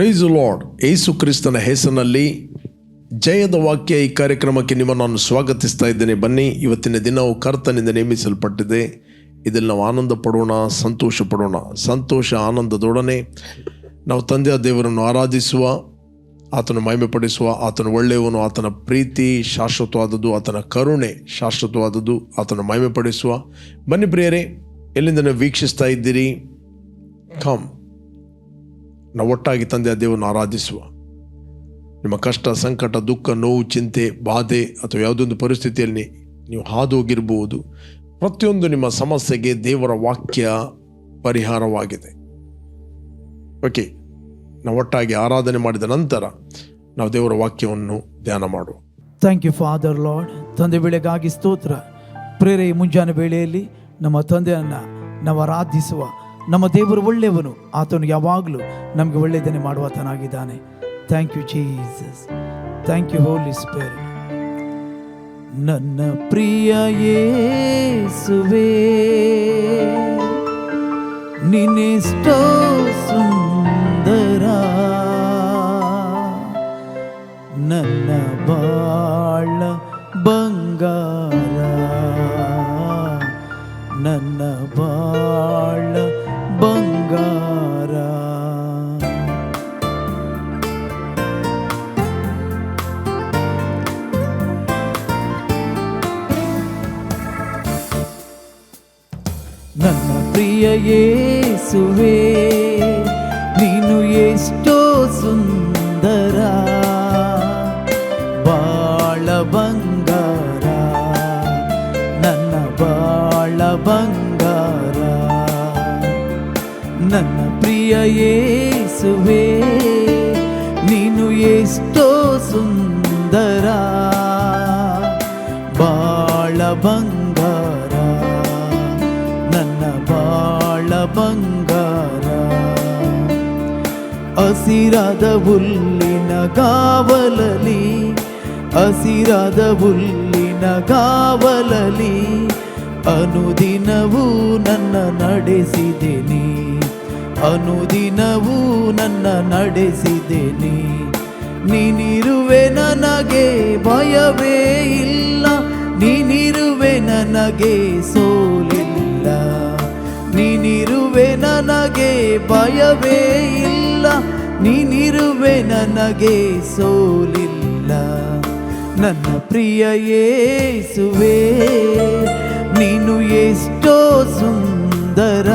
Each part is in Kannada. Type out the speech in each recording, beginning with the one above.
ಪ್ರೈಸ್ ಲಾರ್ಡ್ ಏಸು ಕ್ರಿಸ್ತನ ಹೆಸರಿನಲ್ಲಿ ಜಯದ ವಾಕ್ಯ ಈ ಕಾರ್ಯಕ್ರಮಕ್ಕೆ ನಿಮ್ಮನ್ನು ನಾನು ಸ್ವಾಗತಿಸ್ತಾ ಇದ್ದೇನೆ. ಬನ್ನಿ, ಇವತ್ತಿನ ದಿನವು ಕರ್ತನಿಂದ ನೇಮಿಸಲ್ಪಟ್ಟಿದೆ. ಇದನ್ನು ನಾವು ಆನಂದ ಪಡೋಣ, ಸಂತೋಷ ಪಡೋಣ. ಸಂತೋಷ, ಆನಂದದೊಡನೆ ನಾವು ತಂದೆಯ ದೇವರನ್ನು ಆರಾಧಿಸುವ, ಆತನ ಮಹಿಮೆಪಡಿಸುವ, ಆತನ ಒಳ್ಳೆಯವನು, ಆತನ ಪ್ರೀತಿ ಶಾಶ್ವತವಾದದ್ದು, ಆತನ ಕರುಣೆ ಶಾಶ್ವತವಾದದ್ದು, ಆತನ ಮಹಿಮೆಪಡಿಸುವ. ಬನ್ನಿ ಪ್ರಿಯರೇ, ಎಲ್ಲಿಂದ ವೀಕ್ಷಿಸ್ತಾ ಇದ್ದೀರಿ? ಕಮ್ ನಾವು ಒಟ್ಟಾಗಿ ತಂದೆ ದೇವರನ್ನು ಆರಾಧಿಸುವ. ನಿಮ್ಮ ಕಷ್ಟ, ಸಂಕಟ, ದುಃಖ, ನೋವು, ಚಿಂತೆ, ಬಾಧೆ ಅಥವಾ ಯಾವುದೊಂದು ಪರಿಸ್ಥಿತಿಯಲ್ಲಿ ನೀವು ಹಾದು ಹೋಗಿರ್ಬೋದು ಪ್ರತಿಯೊಂದು ನಿಮ್ಮ ಸಮಸ್ಯೆಗೆ ದೇವರ ವಾಕ್ಯ ಪರಿಹಾರವಾಗಿದೆ. ಓಕೆ ನಾವು ಒಟ್ಟಾಗಿ ಆರಾಧನೆ ಮಾಡಿದ ನಂತರ ನಾವು ದೇವರ ವಾಕ್ಯವನ್ನು ಧ್ಯಾನ ಮಾಡುವ. ಥ್ಯಾಂಕ್ ಯು ಫಾದರ್ ಲಾರ್ಡ್ ತಂದೆ ಬೆಳೆಗಾಗಿ ಸ್ತೋತ್ರ. ಪ್ರೇರೆ ಈ ಮುಂಜಾನೆ ವೇಳೆಯಲ್ಲಿ ನಮ್ಮ ತಂದೆಯನ್ನು ನಾವು ಆರಾಧಿಸುವ. ನಮ್ಮ ದೇವರು ಒಳ್ಳೆಯವನು, ಆತನು ಯಾವಾಗಲೂ ನಮಗೆ ಒಳ್ಳೆಯದನ್ನೇ ಮಾಡುವತನಾಗಿದ್ದಾನೆ. Thank you Jesus thank you holy spirit ನನ್ನ ಪ್ರಿಯ ಯೇಸುವೇ, ನಿನ್ನೆಷ್ಟೋ ಸುಂದರ, ನನ್ನ ಬಾಳ ಬಂಗಾರ, ನನ್ನ ಬಾಳ ನನ್ನ ಪ್ರಿಯ ಯೇಸುವೆ ನೀನು ಎಷ್ಟೋ ಸುಂದರ ಬಾಳ ಬಂಗಾರ ನನ್ನ ಬಾಳ ಬಂಗಾರ ನನ್ನ ಪ್ರಿಯ ಯೇಸುವೆ ನೀನು ಎಷ್ಟೋ ಸುಂದರ ಬಾಳ ಬಂಗಾರ ಹಸಿರಾದ ಹುಲ್ಲಿನ ಕಾವಲಲಿ ಹಸಿರಾದ ಹುಲ್ಲಿನ ಕಾವಲಲಿ ಅನುದಿನವೂ ನನ್ನ ನಡೆಸಿದೆನಿ. ಅನುದಿನವೂ ನನ್ನ ನಡೆಸಿದೆನಿ. ನೀನಿರುವೆ ನನಗೆ ಭಯವೇ ಇಲ್ಲ. ನೀನಿರುವೆ ನನಗೆ ಸೋಲಿಲ್ಲ. ನೀನಿರುವೆ ನನಗೆ ಭಯವೇ ಇಲ್ಲ. ನೀನಿರುವೆ ನನಗೆ ಸೋಲಿಲ್ಲ. ನನ್ನ ಪ್ರಿಯ ಏಸುವೆ ನೀನು ಎಷ್ಟೋ ಸುಂದರ,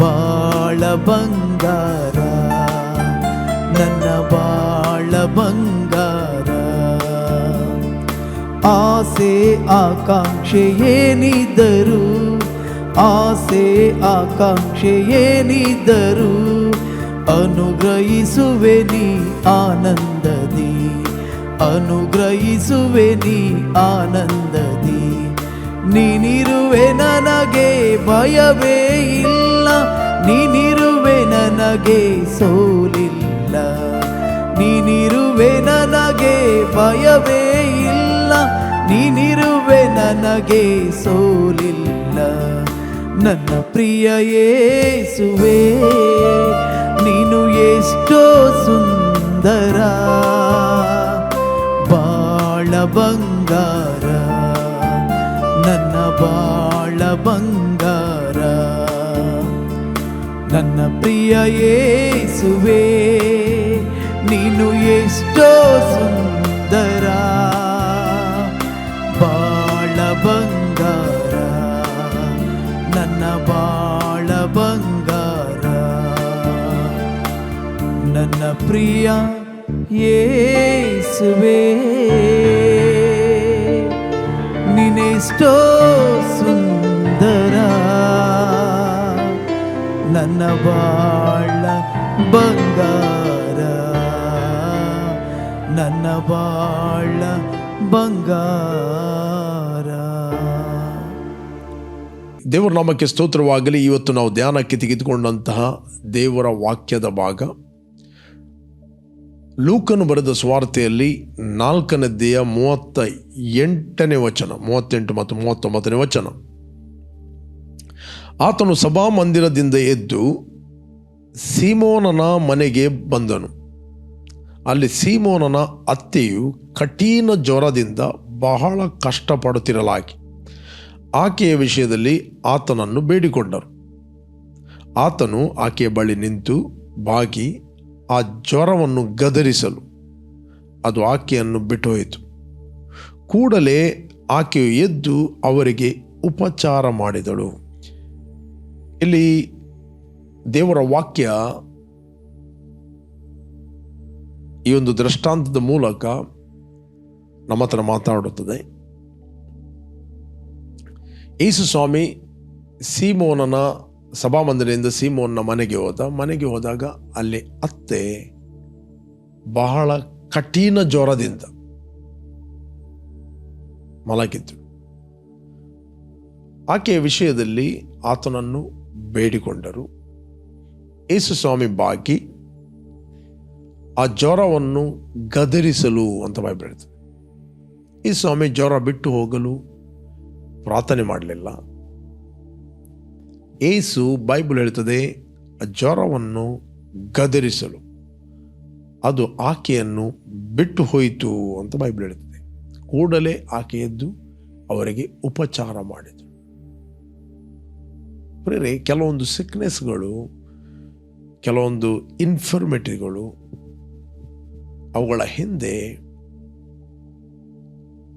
ಬಾಳ ಬಂಗಾರ. ನನ್ನ ಬಾಳ ಬಂಗಾರ. ಆಸೆ ಆಕಾಂಕ್ಷೆ ಏನಿದ್ದರು, ಆಸೆ ಆಕಾಂಕ್ಷೆ ಏನಿದ್ದರು ಅನುಗ್ರಹಿಸುವೆ ನೀ ಆನಂದದಿ. ಅನುಗ್ರಹಿಸುವೆ ನೀ ಆನಂದದಿ. ನೀನಿರುವೆ ನನಗೆ ಭಯವೇ ಇಲ್ಲ. ನೀನಿರುವೆ ನನಗೆ ಸೋಲಿಲ್ಲ. ನೀನಿರುವೆ ನನಗೆ ಭಯವೇ ಇಲ್ಲ. ನೀನಿರುವೆ ನನಗೆ ಸೋಲಿಲ್ಲ. ನನ್ನ ಪ್ರಿಯ ಯೇಸುವೆ ನೀನು ಎಷ್ಟೋ ಸುಂದರ ಬಾಳ ಬಂಗಾರ ನನ್ನ ಬಾಳ ಬಂಗಾರ ನನ್ನ ಪ್ರಿಯ ಯೇಸುವೆ ನೀನು ಎಷ್ಟೋ ಸುಂದರ ಪ್ರಿಯ ಯೇಸುವೆ ನಿನೆಷ್ಟೋ ಸುಂದರ, ನನ್ನ ಬಾಳ ಬಂಗಾರ, ನನ್ನ ಬಾಳ ಬಂಗಾರ. ದೇವರ ನಾಮಕ್ಕೆ ಸ್ತೋತ್ರವಾಗಲಿ. ಇವತ್ತು ನಾವು ಧ್ಯಾನಕ್ಕೆ ತೆಗೆದುಕೊಂಡಂತಹ ದೇವರ ವಾಕ್ಯದ ಭಾಗ ಲೂಕನು ಬರೆದ ಸ್ವಾರ್ಥೆಯಲ್ಲಿ ನಾಲ್ಕನದ್ದೆಯ ಮೂವತ್ತ ಎಂಟನೇ ವಚನ, ಮೂವತ್ತೆಂಟು ಮತ್ತು ಮೂವತ್ತೊಂಬತ್ತನೇ ವಚನ. ಆತನು ಸಭಾಮಂದಿರದಿಂದ ಎದ್ದು ಸೀಮೋನನ ಮನೆಗೆ ಬಂದನು. ಅಲ್ಲಿ ಸೀಮೋನನ ಅತ್ತೆಯು ಕಠಿಣ ಜ್ವರದಿಂದ ಬಹಳ ಕಷ್ಟಪಡುತ್ತಿರಲಾಗಿ, ಆಕೆಯ ವಿಷಯದಲ್ಲಿ ಆತನನ್ನು ಬೇಡಿಕೊಂಡರು. ಆತನು ಆಕೆಯ ಬಳಿ ನಿಂತು ಬಾಗಿ ಆ ಜ್ವರವನ್ನು ಗದರಿಸಲು. ಅದು ಆಕೆಯನ್ನು ಬಿಟ್ಟೋಯಿತು. ಕೂಡಲೇ ಆಕೆಯು ಎದ್ದು ಅವರಿಗೆ ಉಪಚಾರ ಮಾಡಿದಳು. ಇಲ್ಲಿ ದೇವರ ವಾಕ್ಯ ಈ ಒಂದು ದೃಷ್ಟಾಂತದ ಮೂಲಕ ನಮ್ಮ ಹತ್ರ ಮಾತಾಡುತ್ತದೆ. ಯೇಸು ಸ್ವಾಮಿ, ಸೀಮೋನನ ಸಭಾಮಂದಿರದಿಂದ ಸೀಮೋನ್ನ ಮನೆಗೆ ಹೋದ. ಮನೆಗೆ ಹೋದಾಗ ಅಲ್ಲಿ ಅತ್ತೆ ಬಹಳ ಕಠಿಣ ಜ್ವರದಿಂದ ಮಲಗಿದ್ದು ಆಕೆಯ ವಿಷಯದಲ್ಲಿ ಆತನನ್ನು ಬೇಡಿಕೊಂಡರು. ಯೇಸು ಸ್ವಾಮಿ ಬಾಕಿ ಆ ಜ್ವರವನ್ನು ಗದರಿಸಲು ಅಂತ ಹೇಳ್ತದೆ ಈ ಸ್ವಾಮಿ ಜ್ವರ ಬಿಟ್ಟು ಹೋಗಲು ಪ್ರಾರ್ಥನೆ ಮಾಡಲಿಲ್ಲ. ಏಸು ಬೈಬಲ್ ಹೇಳ್ತದೆ ಆ ಜ್ವರವನ್ನು ಗದರಿಸಲು. ಅದು ಆಕೆಯನ್ನು ಬಿಟ್ಟು ಹೋಯಿತು ಅಂತ ಬೈಬಲ್ ಹೇಳ್ತದೆ ಕೂಡಲೇ ಆಕೆ ಎದ್ದು ಅವರಿಗೆ ಉಪಚಾರ ಮಾಡಿದರು ಪ್ರೇರೆ, ಕೆಲವೊಂದು ಸಿಕ್ನೆಸ್ಗಳು ಕೆಲವೊಂದು ಇನ್ಫರ್ಮೆಟಿಗಳು ಅವುಗಳ ಹಿಂದೆ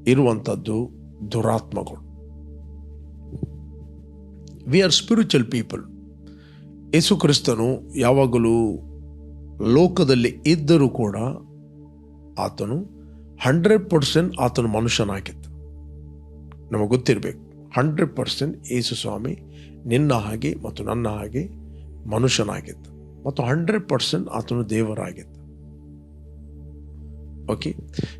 ಇರುವಂಥದ್ದು ದುರಾತ್ಮಗಳು. We are spiritual people Yesu ಕ್ರಿಸ್ತನು ಯಾವಾಗಲೂ ಲೋಕದಲ್ಲಿ ಇದ್ದರೂ ಕೂಡ ಆತನು ಹಂಡ್ರೆಡ್ ಪರ್ಸೆಂಟ್ ಆತನು ಮನುಷ್ಯನಾಗಿದ್ದ. ನಮಗೆ ಗೊತ್ತಿರಬೇಕು, ಹಂಡ್ರೆಡ್ ಪರ್ಸೆಂಟ್ ಯೇಸು ಸ್ವಾಮಿ ನಿನ್ನ ಹಾಗೆ ಮತ್ತು ನನ್ನ ಹಾಗೆ ಮನುಷ್ಯನಾಗಿದ್ದ ಮತ್ತು ಹಂಡ್ರೆಡ್ ಪರ್ಸೆಂಟ್ ಆತನು ದೇವರಾಗಿದ್ದ. ಓಕೆ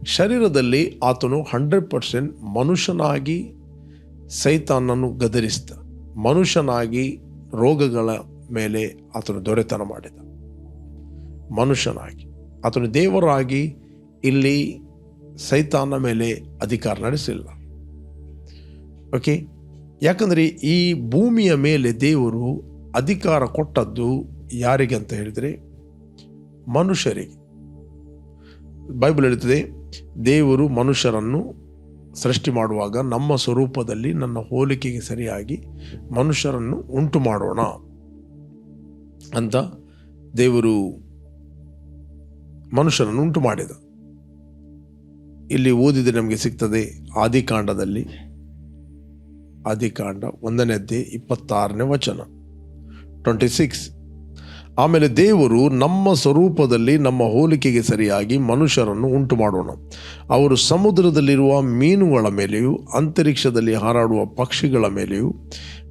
ಶರೀರದಲ್ಲಿ ಆತನು ಹಂಡ್ರೆಡ್ ಪರ್ಸೆಂಟ್ ಮನುಷ್ಯನಾಗಿ ಸೈತಾನನ್ನು ಗದರಿಸಿದ ಮನುಷ್ಯನಾಗಿ ರೋಗಗಳ ಮೇಲೆ ಆತನು ದೊರೆತನ ಮಾಡಿದ. ಮನುಷ್ಯನಾಗಿ. ಆತನು ದೇವರಾಗಿ ಇಲ್ಲಿ ಸೈತಾನ ಮೇಲೆ ಅಧಿಕಾರ ನಡೆಸಿಲ್ಲ. ಓಕೆ ಯಾಕಂದರೆ ಈ ಭೂಮಿಯ ಮೇಲೆ ದೇವರು ಅಧಿಕಾರ ಕೊಟ್ಟದ್ದು ಯಾರಿಗೆ ಅಂತ ಹೇಳಿದರೆ ಮನುಷ್ಯರಿಗೆ. ಬೈಬಲ್ ಹೇಳುತ್ತದೆ ದೇವರು ಮನುಷ್ಯರನ್ನು ಸೃಷ್ಟಿ ಮಾಡುವಾಗ ನಮ್ಮ ಸ್ವರೂಪದಲ್ಲಿ ನನ್ನ ಹೋಲಿಕೆಗೆ ಸರಿಯಾಗಿ ಮನುಷ್ಯರನ್ನು ಉಂಟು ಮಾಡೋಣ ಅಂತ ದೇವರು ಮನುಷ್ಯರನ್ನು ಉಂಟು ಮಾಡಿದ. ಇಲ್ಲಿ ಓದಿದರೆ ನಮಗೆ ಸಿಗ್ತದೆ ಆದಿಕಾಂಡದಲ್ಲಿ. ಆದಿಕಾಂಡ ಒಂದನೇ ಅಧ್ಯಾಯ ಇಪ್ಪತ್ತಾರನೇ ವಚನ. ಟ್ವೆಂಟಿ ಸಿಕ್ಸ್ ಆಮೇಲೆ ದೇವರು ನಮ್ಮ ಸ್ವರೂಪದಲ್ಲಿ, ನಮ್ಮ ಹೋಲಿಕೆಗೆ ಸರಿಯಾಗಿ ಮನುಷ್ಯರನ್ನು ಉಂಟು ಮಾಡೋಣ ಅವರು ಸಮುದ್ರದಲ್ಲಿರುವ ಮೀನುಗಳ ಮೇಲೆಯೂ, ಅಂತರಿಕ್ಷದಲ್ಲಿ ಹಾರಾಡುವ ಪಕ್ಷಿಗಳ ಮೇಲೆಯೂ,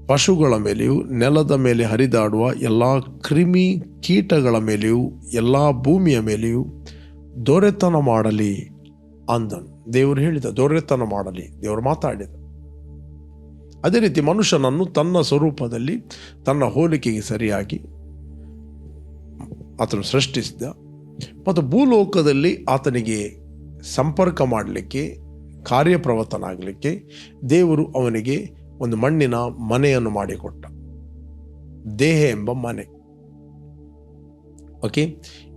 ಪಶುಗಳ ಮೇಲೆಯೂ, ನೆಲದ ಮೇಲೆ ಹರಿದಾಡುವ ಎಲ್ಲ ಕ್ರಿಮಿ ಕೀಟಗಳ ಮೇಲೆಯೂ, ಎಲ್ಲ ಭೂಮಿಯ ಮೇಲೆಯೂ ದೊರೆತನ ಮಾಡಲಿ ಅಂದನು. ದೇವರು ಹೇಳಿದ, ದೊರೆತನ ಮಾಡಲಿ. ದೇವರು ಮಾತಾಡಿದ. ಅದೇ ರೀತಿ ಮನುಷ್ಯನನ್ನು ತನ್ನ ಸ್ವರೂಪದಲ್ಲಿ, ತನ್ನ ಹೋಲಿಕೆಗೆ ಸರಿಯಾಗಿ ಆತನು ಸೃಷ್ಟಿಸಿದ. ಮತ್ತು ಭೂಲೋಕದಲ್ಲಿ ಆತನಿಗೆ ಸಂಪರ್ಕ ಮಾಡಲಿಕ್ಕೆ, ಕಾರ್ಯಪ್ರವರ್ತನಾಗಲಿಕ್ಕೆ ದೇವರು ಅವನಿಗೆ ಒಂದು ಮಣ್ಣಿನ ಮನೆಯನ್ನು ಮಾಡಿಕೊಟ್ಟ. ದೇಹ ಎಂಬ ಮನೆ. ಓಕೆ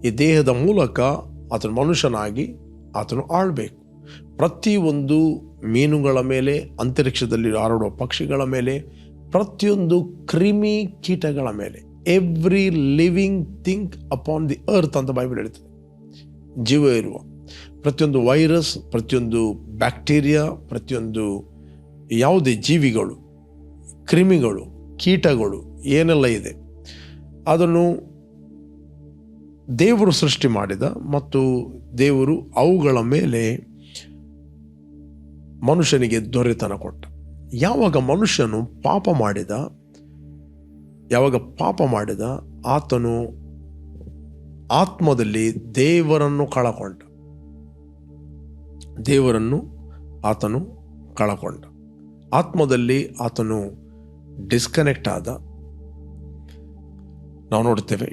ಈ ದೇಹದ ಮೂಲಕ ಆತನು ಮನುಷ್ಯನಾಗಿ ಆತನು ಆಳಬೇಕು. ಪ್ರತಿಯೊಂದು ಮೀನುಗಳ ಮೇಲೆ, ಅಂತರಿಕ್ಷದಲ್ಲಿ ಹಾರಾಡುವ ಪಕ್ಷಿಗಳ ಮೇಲೆ, ಪ್ರತಿಯೊಂದು ಕ್ರಿಮಿ ಕೀಟಗಳ ಮೇಲೆ. Every living thing upon the earth ಅಂತ ಬೈಬಲ್ ಹೇಳ್ತದೆ. ಜೀವ ಇರುವ ಪ್ರತಿಯೊಂದು ವೈರಸ್ ಪ್ರತಿಯೊಂದು ಬ್ಯಾಕ್ಟೀರಿಯಾ ಪ್ರತಿಯೊಂದು ಯಾವುದೇ ಜೀವಿಗಳು, ಕ್ರಿಮಿಗಳು, ಕೀಟಗಳು ಏನೆಲ್ಲ ಇದೆ, ಅದನ್ನು ದೇವರು ಸೃಷ್ಟಿ ಮಾಡಿದ ಮತ್ತು ದೇವರು ಅವುಗಳ ಮೇಲೆ ಮನುಷ್ಯನಿಗೆ ದೊರೆತನ ಕೊಟ್ಟ. ಯಾವಾಗ ಮನುಷ್ಯನು ಪಾಪ ಮಾಡಿದ ಯಾವಾಗ ಪಾಪ ಮಾಡಿದ, ಆತನು ಆತ್ಮದಲ್ಲಿ ದೇವರನ್ನು ಕಳಕೊಂಡ. ದೇವರನ್ನು ಆತನು ಕಳಕೊಂಡ. ಆತ್ಮದಲ್ಲಿ ಆತನು ಡಿಸ್ಕನೆಕ್ಟ್ ಆದ. ನಾವು ನೋಡ್ತೇವೆ,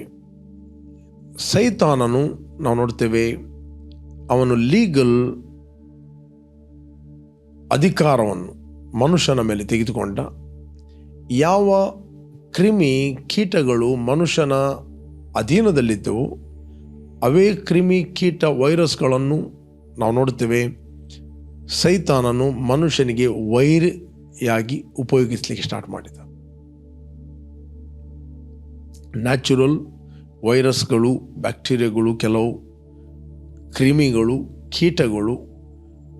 ಸೈತಾನನು ನಾವು ನೋಡ್ತೇವೆ, ಅವನು ಲೀಗಲ್ ಅಧಿಕಾರವನ್ನು ಮನುಷ್ಯನ ಮೇಲೆ ತೆಗೆದುಕೊಂಡ. ಯಾವ ಕ್ರಿಮಿ ಕೀಟಗಳು ಮನುಷ್ಯನ ಅಧೀನದಲ್ಲಿದ್ದವು. ಅವೇ ಕ್ರಿಮಿ ಕೀಟ ವೈರಸ್ಗಳನ್ನು ನಾವು ನೋಡ್ತೇವೆ ಸೈತಾನನು ಮನುಷ್ಯನಿಗೆ ವೈರಿಯಾಗಿ ಉಪಯೋಗಿಸಲಿಕ್ಕೆ ಸ್ಟಾರ್ಟ್ ಮಾಡಿದ. ನ್ಯಾಚುರಲ್ ವೈರಸ್ಗಳು, ಬ್ಯಾಕ್ಟೀರಿಯಾಗಳು ಕೆಲವು, ಕ್ರಿಮಿಗಳು, ಕೀಟಗಳು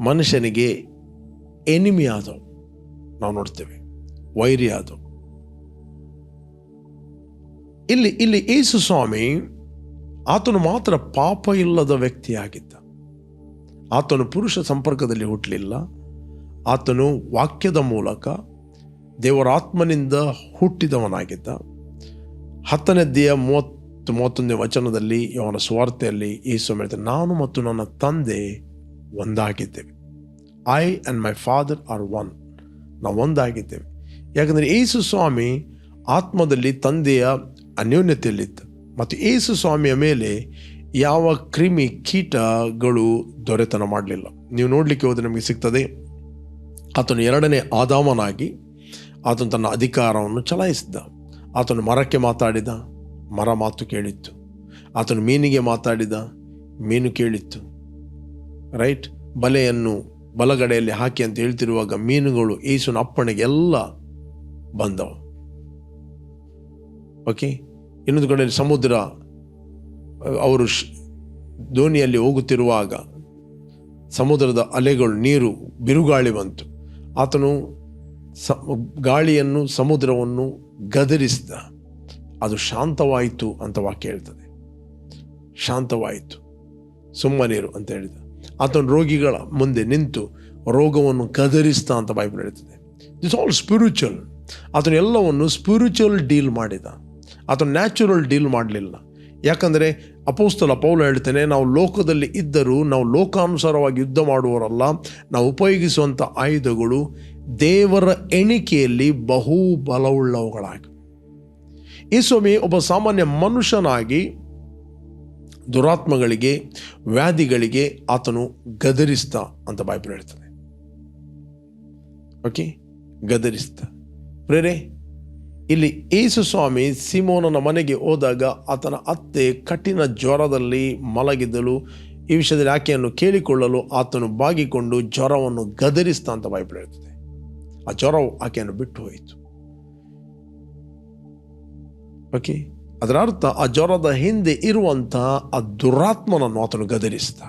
ಮನುಷ್ಯನಿಗೆ ಎನಿಮಿ ಆದವು. ನಾವು ನೋಡ್ತೇವೆ ವೈರಿ ಆದವು. ಇಲ್ಲಿ ಇಲ್ಲಿ ಯೇಸು ಸ್ವಾಮಿ, ಆತನು ಮಾತ್ರ ಪಾಪ ಇಲ್ಲದ ವ್ಯಕ್ತಿಯಾಗಿದ್ದ. ಆತನು ಪುರುಷ ಸಂಪರ್ಕದಲ್ಲಿ ಹುಟ್ಟಲಿಲ್ಲ ಆತನು ವಾಕ್ಯದ ಮೂಲಕ ದೇವರ ಆತ್ಮನಿಂದ ಹುಟ್ಟಿದವನಾಗಿದ್ದ. ಹತ್ತನೇದ್ದೆಯ ಮೂವತ್ತು ಮೂವತ್ತೊಂದನೇ ವಚನದಲ್ಲಿ ಅವನ ಸ್ವಾರ್ಥೆಯಲ್ಲಿ ಯೇಸು ಹೇಳ್ತಾರೆ, ನಾನು ಮತ್ತು ನನ್ನ ತಂದೆ ಒಂದಾಗಿದ್ದೇವೆ. I and my father are one ನಾವು ಒಂದಾಗಿದ್ದೇವೆ. ಯಾಕಂದರೆ ಯೇಸು ಸ್ವಾಮಿ ಆತ್ಮದಲ್ಲಿ ತಂದೆಯ ಅನ್ಯೋನ್ಯತೆಯಲ್ಲಿದ್ದ ಮತ್ತು ಏಸು ಸ್ವಾಮಿಯ ಮೇಲೆ ಯಾವ ಕ್ರಿಮಿ ಕೀಟಗಳು ದೊರೆತನ ಮಾಡಲಿಲ್ಲ. ನೀವು ನೋಡಲಿಕ್ಕೆ ಹೋದರೆ ನಮಗೆ ಸಿಗ್ತದೆ, ಆತನು ಎರಡನೇ ಆದಾಮನಾಗಿ ಆತನು ತನ್ನ ಅಧಿಕಾರವನ್ನು ಚಲಾಯಿಸಿದ್ದ. ಆತನು ಮರಕ್ಕೆ ಮಾತಾಡಿದ, ಮರ ಮಾತು ಕೇಳಿತ್ತು. ಆತನು ಮೀನಿಗೆ ಮಾತಾಡಿದ, ಮೀನು ಕೇಳಿತ್ತು. ರೈಟ್? ಬಲೆಯನ್ನು ಬಲಗಡೆಯಲ್ಲಿ ಹಾಕಿ ಅಂತ ಹೇಳ್ತಿರುವಾಗ ಮೀನುಗಳು ಏಸುನ ಅಪ್ಪಣೆಗೆ ಎಲ್ಲ ಬಂದವು. ಓಕೆ? ಇನ್ನೊಂದು ಕಡೆ ಸಮುದ್ರ, ಅವರು ದೋಣಿಯಲ್ಲಿ ಹೋಗುತ್ತಿರುವಾಗ ಸಮುದ್ರದ ಅಲೆಗಳು, ನೀರು ಬಿರುಗಾಳಿ ಬಂತು. ಆತನು ಸ, ಗಾಳಿಯನ್ನು, ಸಮುದ್ರವನ್ನು ಗದರಿಸಿದ. ಅದು ಶಾಂತವಾಯಿತು ಅಂತ ವಾಕ್ಯ ಹೇಳ್ತದೆ. ಶಾಂತವಾಯಿತು. ಸುಮ್ಮನೀರು ಅಂತ ಹೇಳಿದ. ಆತನು ರೋಗಿಗಳ ಮುಂದೆ ನಿಂತು ರೋಗವನ್ನು ಗದರಿಸ್ತಾ ಅಂತ ಬೈಬಲ್ ಹೇಳ್ತದೆ. ಇಟ್ಸ್ ಆಲ್ ಸ್ಪಿರಿಚುವಲ್ ಆತನು ಎಲ್ಲವನ್ನು ಸ್ಪಿರಿಚುವಲ್ ಡೀಲ್ ಮಾಡಿದ. ಆತನು ನ್ಯಾಚುರಲ್ ಡೀಲ್ ಮಾಡಲಿಲ್ಲ. ಯಾಕಂದರೆ ಅಪೋಸ್ತಲ ಪೌಲ ಹೇಳ್ತೇನೆ, ನಾವು ಲೋಕದಲ್ಲಿ ಇದ್ದರೂ ನಾವು ಲೋಕಾನುಸಾರವಾಗಿ ಯುದ್ಧ ಮಾಡುವವರಲ್ಲ, ನಾವು ಉಪಯೋಗಿಸುವಂಥ ಆಯುಧಗಳು ದೇವರ ಎಣಿಕೆಯಲ್ಲಿ ಬಹು ಬಲವುಳ್ಳವುಗಳಾಗಿ ಈ ಸ್ವಾಮಿ ಒಬ್ಬ ಸಾಮಾನ್ಯ ಮನುಷ್ಯನಾಗಿ ದುರಾತ್ಮಗಳಿಗೆ, ವ್ಯಾಧಿಗಳಿಗೆ ಆತನು ಗದರಿಸ್ತ ಅಂತ ಬೈಬಲ್ ಹೇಳ್ತದೆ. ಓಕೆ? ಗದರಿಸ್ತ ಪ್ರೇರೆ ಇಲ್ಲಿ ಏಸು ಸ್ವಾಮಿ ಸಿಮೋನನ ಮನೆಗೆ ಹೋದಾಗ ಆತನ ಅತ್ತೆ ಕಠಿಣ ಜ್ವರದಲ್ಲಿ ಮಲಗಿದ್ದಳು. ಈ ವಿಷಯದಲ್ಲಿ ಆಕೆಯನ್ನು ಕೇಳಿಕೊಳ್ಳಲು ಆತನು ಬಾಗಿಕೊಂಡು ಜ್ವರವನ್ನು ಗದರಿಸ್ತಾ ಅಂತ ಬೈಬಲ್ ಆ ಜ್ವರವು ಆಕೆಯನ್ನು ಬಿಟ್ಟು ಹೋಯಿತು. ಓಕೆ ಅದರ ಅರ್ಥ ಆ ಜ್ವರದ ಹಿಂದೆ ಇರುವಂತಹ ಆ ದುರಾತ್ಮನನ್ನು ಆತನು ಗದರಿಸಿದ.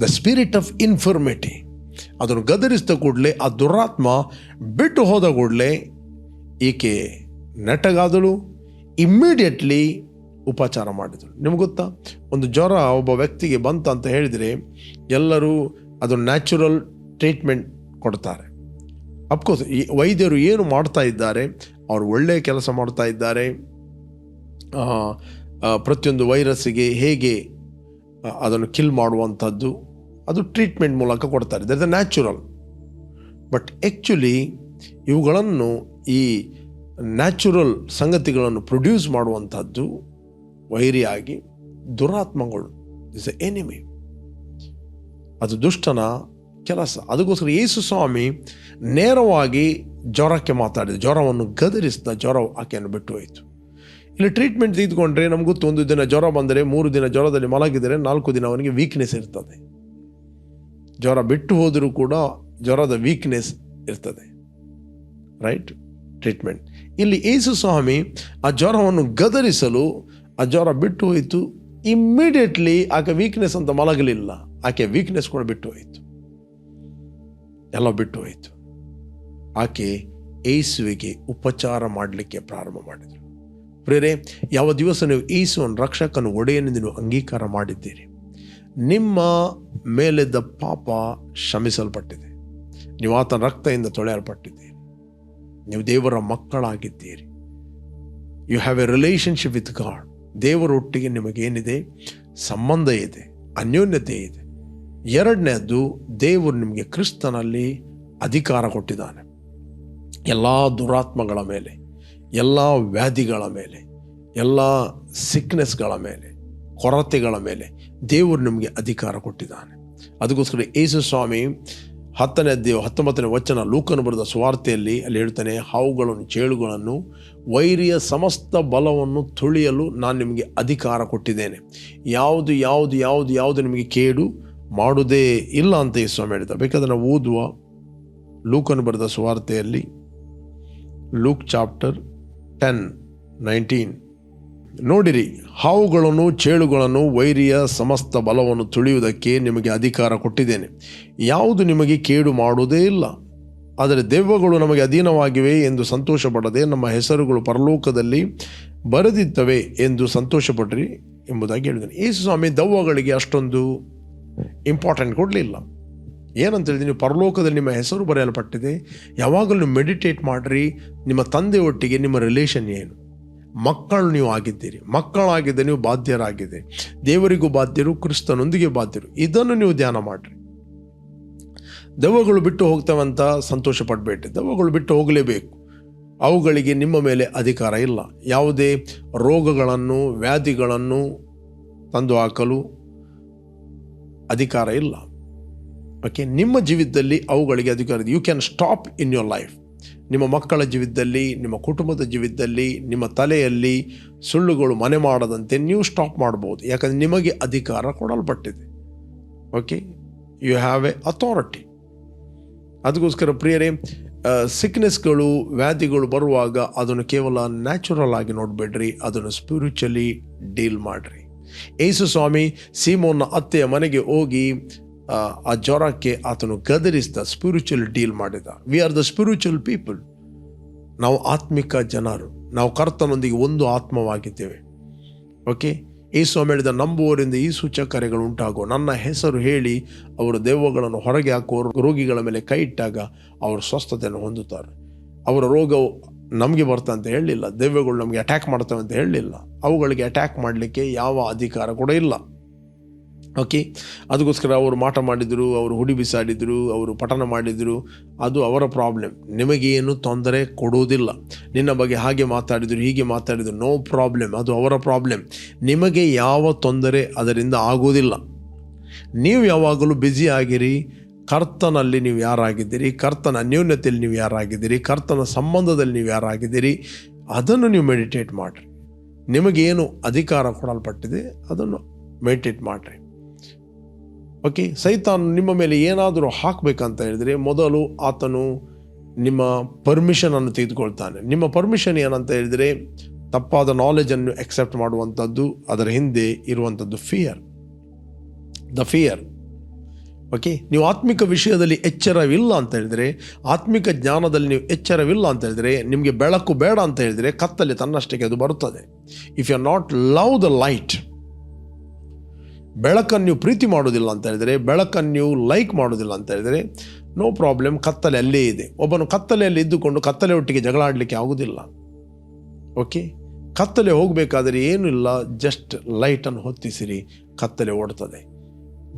ದ ಸ್ಪಿರಿಟ್ ಆಫ್ ಇನ್ಫರ್ಮೇಟಿ ಅದನ್ನು ಗದರಿಸಿದ ಕೂಡಲೇ ಆ ದುರಾತ್ಮ ಬಿಟ್ಟು ಹೋದ ಕೂಡಲೇ ಈಕೆ ನೆಟಗಾದಳು ಇಮ್ಮಿಡಿಯೇಟ್ಲಿ ಉಪಚಾರ ಮಾಡಿದಳು. ನಿಮ್ಗೆ ಗೊತ್ತಾ? ಒಂದು ಜ್ವರ ಒಬ್ಬ ವ್ಯಕ್ತಿಗೆ ಬಂತ ಅಂತ ಹೇಳಿದರೆ ಎಲ್ಲರೂ ಅದು ನ್ಯಾಚುರಲ್ ಟ್ರೀಟ್ಮೆಂಟ್ ಕೊಡ್ತಾರೆ. ಅಫ್ಕೋರ್ಸ್ ಈ ವೈದ್ಯರು ಏನು ಮಾಡ್ತಾ ಇದ್ದಾರೆ, ಅವರು ಒಳ್ಳೆಯ ಕೆಲಸ ಮಾಡ್ತಾ ಇದ್ದಾರೆ. ಪ್ರತಿಯೊಂದು ವೈರಸ್ಸಿಗೆ ಹೇಗೆ ಅದನ್ನು ಕಿಲ್ ಮಾಡುವಂಥದ್ದು, ಅದು ಟ್ರೀಟ್ಮೆಂಟ್ ಮೂಲಕ ಕೊಡ್ತಾರೆ. That a natural but actually ಇವುಗಳನ್ನು ಈ ನ್ಯಾಚುರಲ್ ಸಂಗತಿಗಳನ್ನು ಪ್ರೊಡ್ಯೂಸ್ ಮಾಡುವಂಥದ್ದು ವೈರಿಯಾಗಿ ದುರಾತ್ಮಗಳು. ಇಸ್ ಎ ಎನಿಮಿ ಅದು ದುಷ್ಟನ ಕೆಲಸ. ಅದಕ್ಕೋಸ್ಕರ ಯೇಸು ಸ್ವಾಮಿ ನೇರವಾಗಿ ಜ್ವರಕ್ಕೆ ಮಾತಾಡಿದ, ಜ್ವರವನ್ನು ಗದರಿಸಿದ ಜ್ವರ ಆಕೆಯನ್ನು ಬಿಟ್ಟು ಹೋಯಿತು. ಇಲ್ಲಿ ಟ್ರೀಟ್ಮೆಂಟ್ ತೆಗೆದುಕೊಂಡ್ರೆ ನಮ್ಗೆ ಗೊತ್ತು, ಒಂದು ದಿನ ಜ್ವರ ಬಂದರೆ ಮೂರು ದಿನ ಜ್ವರದಲ್ಲಿ ಮಲಗಿದರೆ ನಾಲ್ಕು ದಿನ ಅವನಿಗೆ ವೀಕ್ನೆಸ್ ಇರ್ತದೆ. ಜ್ವರ ಬಿಟ್ಟು ಹೋದರೂ ಕೂಡ ಜ್ವರದ ವೀಕ್ನೆಸ್ ಇರ್ತದೆ. ರೈಟ್ ಟ್ರೀಟ್ಮೆಂಟ್ ಇಲ್ಲಿ ಯೇಸು ಸ್ವಾಮಿ ಆ ಜ್ವರವನ್ನು ಗದರಿಸಲು, ಆ ಜ್ವರ ಬಿಟ್ಟು ಹೋಯಿತು. ಇಮ್ಮಿಡಿಯೇಟ್ಲಿ ಆಕೆ ವೀಕ್ನೆಸ್ ಅಂತ ಮಲಗಲಿಲ್ಲ. ಆಕೆ ವೀಕ್ನೆಸ್ ಕೂಡ ಬಿಟ್ಟು ಹೋಯಿತು. ಎಲ್ಲ ಬಿಟ್ಟು ಹೋಯಿತು. ಆಕೆ ಏಸುವಿಗೆ ಉಪಚಾರ ಮಾಡಲಿಕ್ಕೆ ಪ್ರಾರಂಭ ಮಾಡಿದರು. ಪ್ರೇರೆ ಯಾವ ದಿವಸ ನೀವು ಏಸುವನ್ನು ರಕ್ಷಕನ ಒಡೆಯನೆಂದು ನೀವು ಅಂಗೀಕಾರ ಮಾಡಿದ್ದೀರಿ, ನಿಮ್ಮ ಮೇಲಿದ್ದ ಪಾಪ ಶ್ರಮಿಸಲ್ಪಟ್ಟಿದೆ ನೀವು ಆತನ ರಕ್ತದಿಂದ ತೊಳೆಯಲ್ಪಟ್ಟಿದ್ದೀರಿ. ನೀವು ದೇವರ ಮಕ್ಕಳಾಗಿದ್ದೀರಿ. You have a relationship with God ದೇವರೊಟ್ಟಿಗೆ ನಿಮಗೇನಿದೆ? ಸಂಬಂಧ ಇದೆ, ಅನ್ಯೋನ್ಯತೆ ಇದೆ. ಎರಡನೇದ್ದು ದೇವರು ನಿಮಗೆ ಕ್ರಿಸ್ತನಲ್ಲಿ ಅಧಿಕಾರ ಕೊಟ್ಟಿದ್ದಾನೆ. ಎಲ್ಲ ದುರಾತ್ಮಗಳ ಮೇಲೆ, ಎಲ್ಲ ವ್ಯಾಧಿಗಳ ಮೇಲೆ, ಎಲ್ಲ ಸಿಕ್ನೆಸ್ಗಳ ಮೇಲೆ, ಕೊರತೆಗಳ ಮೇಲೆ ದೇವರು ನಿಮಗೆ ಅಧಿಕಾರ ಕೊಟ್ಟಿದ್ದಾನೆ. ಅದಕ್ಕೋಸ್ಕರ ಯೇಸು ಸ್ವಾಮಿ ಹತ್ತನೇ ಅಧ್ಯಾಯ ಹತ್ತೊಂಬತ್ತನೇ ವಚನ ಲೂಕನು ಬರೆದ ಸುವಾರ್ತೆಯಲ್ಲಿ ಅಲ್ಲಿ ಹೇಳ್ತಾನೆ, ಹಾವುಗಳನ್ನು, ಚೇಳುಗಳನ್ನು, ವೈರಿಯ ಸಮಸ್ತ ಬಲವನ್ನು ತುಳಿಯಲು ನಾನು ನಿಮಗೆ ಅಧಿಕಾರ ಕೊಟ್ಟಿದ್ದೇನೆ. ಯಾವುದು ಯಾವುದು ಯಾವುದು ಯಾವುದು ನಿಮಗೆ ಕೇಡು ಮಾಡುವುದೇ ಇಲ್ಲ ಅಂತ ಈ ಸ್ವಾಮಿ ಹೇಳಿದ. ಬೇಕಾದ್ರೆ ನಾವು ಓದುವ ಲೂಕನು ಬರೆದ ಸುವಾರ್ತೆಯಲ್ಲಿ ಲೂಕ್ ಚಾಪ್ಟರ್ ಟೆನ್, ನೈನ್ಟೀನ್. ನೋಡಿರಿ, ಹಾವುಗಳನ್ನು, ಚೇಳುಗಳನ್ನು, ವೈರಿಯ ಸಮಸ್ತ ಬಲವನ್ನು ತುಳಿಯುವುದಕ್ಕೆ ನಿಮಗೆ ಅಧಿಕಾರ ಕೊಟ್ಟಿದ್ದೇನೆ. ಯಾವುದು ನಿಮಗೆ ಕೇಡು ಮಾಡುವುದೇ ಇಲ್ಲ. ಆದರೆ ದೆವ್ವಗಳು ನಮಗೆ ಅಧೀನವಾಗಿವೆ ಎಂದು ಸಂತೋಷಪಡದೆ ನಮ್ಮ ಹೆಸರುಗಳು ಪರಲೋಕದಲ್ಲಿ ಬರೆದಿತ್ತವೆ ಎಂದು ಸಂತೋಷಪಡ್ರಿ ಎಂಬುದಾಗಿ ಹೇಳಿದ್ದೇನೆ. ಯೇಸು ಸ್ವಾಮಿ ದೆವ್ವಗಳಿಗೆ ಅಷ್ಟೊಂದು ಇಂಪಾರ್ಟೆಂಟ್ ಕೊಡಲಿಲ್ಲ. ಏನಂತ ಹೇಳಿದ್ರೆ, ನೀವು ಪರಲೋಕದಲ್ಲಿ ನಿಮ್ಮ ಹೆಸರು ಬರೆಯಲ್ಪಟ್ಟಿದೆ. ಯಾವಾಗಲೂ ಮೆಡಿಟೇಟ್ ಮಾಡಿರಿ. ನಿಮ್ಮ ತಂದೆ ಒಟ್ಟಿಗೆ ನಿಮ್ಮ ರಿಲೇಷನ್ ಏನು? ಮಕ್ಕಳು ನೀವು ಆಗಿದ್ದೀರಿ. ಮಕ್ಕಳಾಗಿದ್ದ ನೀವು ಬಾಧ್ಯರಾಗಿದೆ ದೇವರಿಗೂ ಬಾಧ್ಯರು, ಕ್ರಿಸ್ತನೊಂದಿಗೆ ಬಾಧ್ಯರು. ಇದನ್ನು ನೀವು ಧ್ಯಾನ ಮಾಡಿರಿ. ದೆವ್ವಗಳು ಬಿಟ್ಟು ಹೋಗ್ತವಂತ ಸಂತೋಷ ಪಡಬೇಡಿ ದೆವ್ವಗಳು ಬಿಟ್ಟು ಹೋಗಲೇಬೇಕು. ಅವುಗಳಿಗೆ ನಿಮ್ಮ ಮೇಲೆ ಅಧಿಕಾರ ಇಲ್ಲ. ಯಾವುದೇ ರೋಗಗಳನ್ನು, ವ್ಯಾಧಿಗಳನ್ನು ತಂದು ಹಾಕಲು ಅಧಿಕಾರ ಇಲ್ಲ. ಓಕೆ ನಿಮ್ಮ ಜೀವಿತದಲ್ಲಿ ಅವುಗಳಿಗೆ ಅಧಿಕಾರ you can stop in your life ನಿಮ್ಮ ಮಕ್ಕಳ ಜೀವಿತದಲ್ಲಿ, ನಿಮ್ಮ ಕುಟುಂಬದ ಜೀವಿತದಲ್ಲಿ, ನಿಮ್ಮ ತಲೆಯಲ್ಲಿ ಸುಳ್ಳುಗಳು ಮನೆ ಮಾಡದಂತೆ ನೀವು ಸ್ಟಾಪ್ ಮಾಡ್ಬೋದು. ಯಾಕಂದರೆ ನಿಮಗೆ ಅಧಿಕಾರ ಕೊಡಲ್ಪಟ್ಟಿದೆ. Okay you have a authority ಅದಕ್ಕೋಸ್ಕರ ಪ್ರಿಯರೇ ಸಿಕ್ನೆಸ್ಗಳು ವ್ಯಾಧಿಗಳು ಬರುವಾಗ ಅದನ್ನು ಕೇವಲ ನ್ಯಾಚುರಲ್ ಆಗಿ ನೋಡಬೇಡ್ರಿ. ಅದನ್ನು ಸ್ಪಿರಿಚುಲಿ ಡೀಲ್ ಮಾಡಿರಿ. ಯೇಸು ಸ್ವಾಮಿ, ಸೀಮೋನ್ನ ಅತ್ತೆಯ ಮನೆಗೆ ಹೋಗಿ ಆ, ಜ್ವರಕ್ಕೆ ಆತನು ಗದರಿಸಿದ ಸ್ಪಿರಿಚುವಲ್ ಡೀಲ್ ಮಾಡಿದ. We are the spiritual people ನಾವು ಆತ್ಮಿಕ ಜನರು. ನಾವು ಕರ್ತನೊಂದಿಗೆ ಒಂದು ಆತ್ಮವಾಗಿದ್ದೇವೆ. ಓಕೆ ಈ ಮೇಳಿದ ನಂಬುವವರಿಂದ ಈ ಸೂಚಕರೆಗಳು ಉಂಟಾಗೋ ನನ್ನ ಹೆಸರು ಹೇಳಿ ಅವರು ದೆವ್ವಗಳನ್ನು ಹೊರಗೆ ಹಾಕುವ ರೋಗಿಗಳ ಮೇಲೆ ಕೈ ಇಟ್ಟಾಗ ಅವರು ಸ್ವಸ್ಥತೆಯನ್ನು ಹೊಂದುತ್ತಾರೆ. ಅವರ ರೋಗವು ನಮಗೆ ಬರ್ತಾ ಅಂತ ಹೇಳಲಿಲ್ಲ. ದೇವ್ಯಗಳು ನಮಗೆ ಅಟ್ಯಾಕ್ ಮಾಡ್ತವೆ ಅಂತ ಹೇಳಲಿಲ್ಲ. ಅವುಗಳಿಗೆ ಅಟ್ಯಾಕ್ ಮಾಡಲಿಕ್ಕೆ ಯಾವ ಅಧಿಕಾರ ಕೂಡ ಇಲ್ಲ. ಓಕೆ ಅದಕ್ಕೋಸ್ಕರ ಅವರು ಮಾಟ ಮಾಡಿದರು, ಅವರು ಹುಡಿ ಬಿಸಾಡಿದರು, ಅವರು ಪಠನ ಮಾಡಿದರು, ಅದು ಅವರ ಪ್ರಾಬ್ಲಮ್ ನಿಮಗೇನು ತೊಂದರೆ ಕೊಡುವುದಿಲ್ಲ ನಿನ್ನ ಬಗ್ಗೆ ಹಾಗೆ ಮಾತಾಡಿದರು, ಹೀಗೆ ಮಾತಾಡಿದರು ನೋ ಪ್ರಾಬ್ಲಮ್ ಅದು ಅವರ ಪ್ರಾಬ್ಲಮ್ ನಿಮಗೆ ಯಾವ ತೊಂದರೆ ಅದರಿಂದ ಆಗುವುದಿಲ್ಲ ನೀವು ಯಾವಾಗಲೂ ಬ್ಯುಸಿ ಆಗಿರಿ, ಕರ್ತನಲ್ಲಿ ನೀವು ಯಾರಾಗಿದ್ದೀರಿ, ಕರ್ತನ ನ್ಯೂನತೆಯಲ್ಲಿ ನೀವು ಯಾರಾಗಿದ್ದೀರಿ, ಕರ್ತನ ಸಂಬಂಧದಲ್ಲಿ ನೀವು ಯಾರಾಗಿದ್ದೀರಿ, ಅದನ್ನು ನೀವು ಮೆಡಿಟೇಟ್ ಮಾಡಿರಿ. ನಿಮಗೇನು ಅಧಿಕಾರ ಕೊಡಲ್ಪಟ್ಟಿದೆ, ಅದನ್ನು ಮೆಡಿಟೇಟ್ ಮಾಡಿರಿ. ಓಕೆ ಸೈತಾನ್ ನಿಮ್ಮ ಮೇಲೆ ಏನಾದರೂ ಹಾಕಬೇಕಂತ ಹೇಳಿದರೆ ಮೊದಲು ಆತನು ನಿಮ್ಮ ಪರ್ಮಿಷನನ್ನು ತೆಗೆದುಕೊಳ್ತಾನೆ. ನಿಮ್ಮ ಪರ್ಮಿಷನ್ ಏನಂತ ಹೇಳಿದರೆ ತಪ್ಪಾದ ನಾಲೆಜನ್ನು ಎಕ್ಸೆಪ್ಟ್ ಮಾಡುವಂಥದ್ದು, ಅದರ ಹಿಂದೆ ಇರುವಂಥದ್ದು ಫಿಯರ್ ದ ಫಿಯರ್ ಓಕೆ ನೀವು ಆತ್ಮಿಕ ವಿಷಯದಲ್ಲಿ ಎಚ್ಚರವಿಲ್ಲ ಅಂತ ಹೇಳಿದರೆ, ಆತ್ಮಿಕ ಜ್ಞಾನದಲ್ಲಿ ನೀವು ಎಚ್ಚರವಿಲ್ಲ ಅಂತ ಹೇಳಿದರೆ, ನಿಮಗೆ ಬೆಳಕು ಬೇಡ ಅಂತ ಹೇಳಿದರೆ ಕತ್ತಲ್ಲಿ ತನ್ನಷ್ಟಕ್ಕೆ ಅದು ಬರುತ್ತದೆ. If you are not love the light ಬೆಳಕನ್ನು ನೀವು ಪ್ರೀತಿ ಮಾಡೋದಿಲ್ಲ ಅಂತ ಹೇಳಿದರೆ, ಬೆಳಕನ್ನು ನೀವು ಲೈಕ್ ಮಾಡೋದಿಲ್ಲ ಅಂತ ಹೇಳಿದರೆ ನೋ ಪ್ರಾಬ್ಲಮ್ ಕತ್ತಲೆ ಅಲ್ಲೇ ಇದೆ. ಒಬ್ಬನು ಕತ್ತಲೆಯಲ್ಲಿ ಇದ್ದುಕೊಂಡು ಕತ್ತಲೆ ಒಟ್ಟಿಗೆ ಜಗಳ ಆಡಲಿಕ್ಕೆ ಆಗೋದಿಲ್ಲ ಓಕೆ ಕತ್ತಲೆ ಹೋಗಬೇಕಾದರೆ ಏನೂ ಇಲ್ಲ ಜಸ್ಟ್ ಲೈಟನ್ನು ಹೊತ್ತಿಸಿರಿ, ಕತ್ತಲೆ ಓಡ್ತದೆ.